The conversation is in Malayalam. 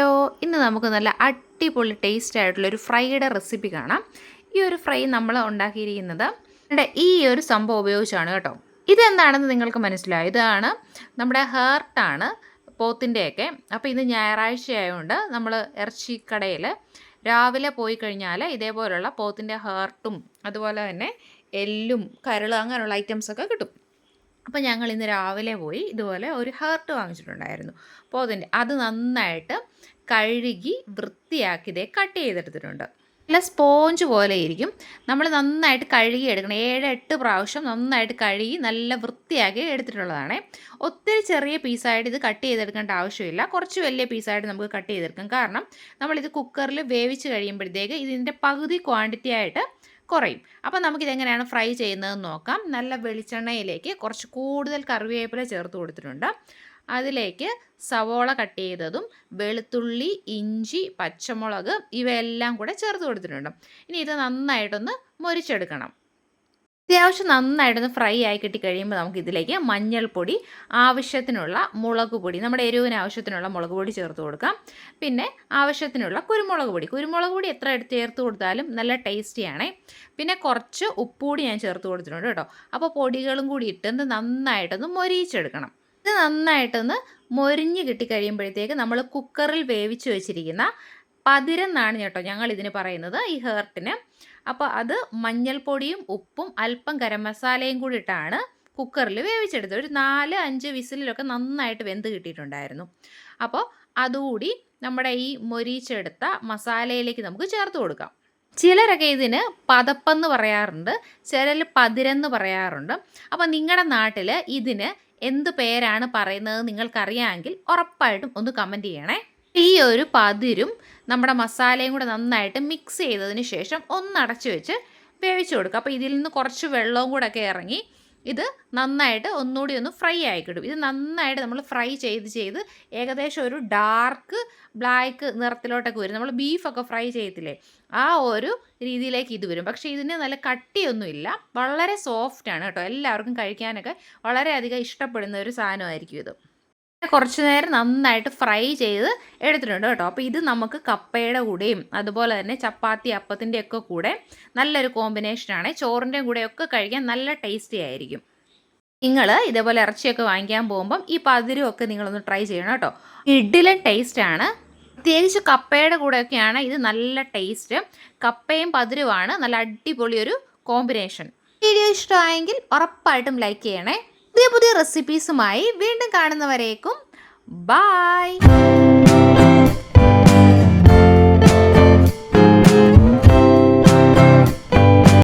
ഹലോ ഇന്ന് നമുക്ക് നല്ല അടിപൊളി ടേസ്റ്റ് ആയിട്ടുള്ള ഒരു ഫ്രൈയുടെ റെസിപ്പി കാണാം. ഈ ഒരു ഫ്രൈ നമ്മൾ ഉണ്ടാക്കിയിരിക്കുന്നത് ഈ ഒരു സംഭവം ഉപയോഗിച്ചാണ് കേട്ടോ. ഇതെന്താണെന്ന് നിങ്ങൾക്ക് മനസ്സിലായ? ഇതാണ് നമ്മുടെ ഹേർട്ടാണ് പോത്തിന്റെയൊക്കെ അപ്പോൾ ഇന്ന് ഞായറാഴ്ച ആയതുകൊണ്ട് നമ്മൾ ഇറച്ചിക്കടയിൽ രാവിലെ പോയി കഴിഞ്ഞാൽ ഇതേപോലെയുള്ള പോത്തിന്റെ ഹേർട്ടും അതുപോലെ തന്നെ എല്ലും കരളും അങ്ങനെയുള്ള ഐറ്റംസൊക്കെ കിട്ടും. അപ്പോൾ ഞങ്ങൾ ഇന്ന് രാവിലെ പോയി ഇതുപോലെ ഒരു ഹേർട്ട് വാങ്ങിച്ചിട്ടുണ്ടായിരുന്നു പോത്തിന്റെ അത് നന്നായിട്ട് കഴുകി വൃത്തിയാക്കി ഇതേ കട്ട് ചെയ്തെടുത്തിട്ടുണ്ട്. നല്ല സ്പോഞ്ച് പോലെ ഇരിക്കും. നമ്മൾ നന്നായിട്ട് കഴുകി എടുക്കണം. ഏഴ് എട്ട് പ്രാവശ്യം നന്നായിട്ട് കഴുകി നല്ല വൃത്തിയാക്കി എടുത്തിട്ടുള്ളതാണ്. ഒത്തിരി ചെറിയ പീസായിട്ട് ഇത് കട്ട് ചെയ്തെടുക്കേണ്ട ആവശ്യമില്ല. കുറച്ച് വലിയ പീസായിട്ട് നമുക്ക് കട്ട് ചെയ്തെടുക്കാം. കാരണം നമ്മളിത് കുക്കറിൽ വേവിച്ച് കഴിയുമ്പോഴത്തേക്ക് ഇതിന്റെ പകുതി ക്വാണ്ടിറ്റി ആയിട്ട് കുറയും. അപ്പോൾ നമുക്കിതെങ്ങനെയാണ് ഫ്രൈ ചെയ്യുന്നതെന്ന് നോക്കാം. നല്ല വെളിച്ചെണ്ണയിലേക്ക് കുറച്ച് കൂടുതൽ കറിവേപ്പില ചേർത്ത് കൊടുത്തിട്ടുണ്ട്. അതിലേക്ക് സവോള കട്ട് ചെയ്തതും വെളുത്തുള്ളി ഇഞ്ചി പച്ചമുളക് ഇവയെല്ലാം കൂടെ ചേർത്ത് കൊടുത്തിട്ടുണ്ട്. ഇനി ഇത് നന്നായിട്ടൊന്ന് മൊരിച്ചെടുക്കണം. അത്യാവശ്യം നന്നായിട്ടൊന്ന് ഫ്രൈ ആയി കിട്ടി കഴിയുമ്പോൾ നമുക്ക് ഇതിലേക്ക് മഞ്ഞൾപ്പൊടി ആവശ്യത്തിനുള്ള മുളക് പൊടി നമ്മുടെ എരിവിന് ആവശ്യത്തിനുള്ള മുളക് പൊടി ചേർത്ത് കൊടുക്കാം. പിന്നെ ആവശ്യത്തിനുള്ള കുരുമുളക് പൊടി. കുരുമുളക് പൊടി എത്ര ചേർത്ത് കൊടുത്താലും നല്ല ടേസ്റ്റിയാണ് പിന്നെ കുറച്ച് ഉപ്പുകൂടി ഞാൻ ചേർത്ത് കൊടുത്തിട്ടുണ്ട് കേട്ടോ. അപ്പോൾ പൊടികളും കൂടി ഇട്ടൊന്ന് നന്നായിട്ടൊന്ന് മൊരിയിച്ചെടുക്കണം. നന്നായിട്ടൊന്ന് മൊരിഞ്ഞ് കിട്ടി കഴിയുമ്പോഴത്തേക്ക് നമ്മൾ കുക്കറിൽ വേവിച്ച് വെച്ചിരിക്കുന്ന പതിരെന്നാണ് കേട്ടോ ഞങ്ങൾ ഇതിന് പറയുന്നത് ഈ ഹേർട്ടിന്. അപ്പോൾ അത് മഞ്ഞൾപ്പൊടിയും ഉപ്പും അല്പം ഗരം മസാലയും കൂടി ഇട്ടാണ് കുക്കറിൽ വേവിച്ചെടുത്തത്. ഒരു നാല് അഞ്ച് വിസിലൊക്കെ നന്നായിട്ട് വെന്ത് കിട്ടിയിട്ടുണ്ടായിരുന്നു. അപ്പോൾ അതുകൂടി നമ്മുടെ ഈ മൊരിച്ചെടുത്ത മസാലയിലേക്ക് നമുക്ക് ചേർത്ത് കൊടുക്കാം. ചിലരൊക്കെ ഇതിന് പതപ്പെന്ന് പറയാറുണ്ട് ചിലർ പതിരെന്ന് പറയാറുണ്ട്. അപ്പോൾ നിങ്ങളുടെ നാട്ടിൽ ഇതിന് എന്ത് പേരാണ് പറയുന്നത് നിങ്ങൾക്കറിയാമെങ്കിൽ ഉറപ്പായിട്ടും ഒന്ന് കമന്റ് ചെയ്യണേ. ഈ ഒരു പതിരും നമ്മുടെ മസാലയും കൂടെ നന്നായിട്ട് മിക്സ് ചെയ്തതിന് ശേഷം ഒന്ന് അടച്ചു വെച്ച് വേവിച്ചു കൊടുക്കുക. അപ്പോൾ ഇതിൽ നിന്ന് കുറച്ച് വെള്ളവും കൂടെ ഒക്കെ ഇറങ്ങി ഇത് നന്നായിട്ട് ഒന്നുകൂടി ഒന്ന് ഫ്രൈ ആയി കിട്ടും. ഇത് നന്നായിട്ട് നമ്മൾ ഫ്രൈ ചെയ്ത് ചെയ്ത് ഏകദേശം ഒരു ഡാർക്ക് ബ്ലാക്ക് നിറത്തിലോട്ടൊക്കെ വരും. നമ്മൾ ബീഫൊക്കെ ഫ്രൈ ചെയ്യത്തില്ലേ? ആ ഒരു രീതിയിലേക്ക് ഇത് വരും. പക്ഷേ ഇതിന് നല്ല കട്ടിയൊന്നുമില്ല. വളരെ സോഫ്റ്റാണ് കേട്ടോ. എല്ലാവർക്കും കഴിക്കാനൊക്കെ വളരെയധികം ഇഷ്ടപ്പെടുന്ന ഒരു സാധനമായിരിക്കും ഇത്. കുറച്ച് നേരം നന്നായിട്ട് ഫ്രൈ ചെയ്ത് എടുത്തിട്ടുണ്ട് കേട്ടോ. അപ്പോൾ ഇത് നമുക്ക് കപ്പയുടെ കൂടെയും അതുപോലെ തന്നെ ചപ്പാത്തി അപ്പത്തിന്റെ ഒക്കെ കൂടെ നല്ലൊരു കോമ്പിനേഷനാണ് ചോറിന്റെ കൂടെയൊക്കെ കഴിക്കാൻ നല്ല ടേസ്റ്റി ആയിരിക്കും. നിങ്ങൾ ഇതേപോലെ ഇറച്ചിയൊക്കെ വാങ്ങിക്കാൻ പോകുമ്പം ഈ പതിരും ഒക്കെ നിങ്ങളൊന്ന് ട്രൈ ചെയ്യണം കേട്ടോ. ഇഡ്ഡിലും ടേസ്റ്റാണ് പ്രത്യേകിച്ച് കപ്പയുടെ കൂടെയൊക്കെയാണ് ഇത് നല്ല ടേസ്റ്റ് കപ്പയും പതിരുമാണ്. നല്ല അടിപൊളി ഒരു കോമ്പിനേഷൻ വീഡിയോ ഇഷ്ടമായെങ്കിൽ ഉറപ്പായിട്ടും ലൈക്ക് ചെയ്യണേ. പുതിയ പുതിയ റെസിപ്പീസുമായി വീണ്ടും കാണുന്നവരേക്കും. ബായ്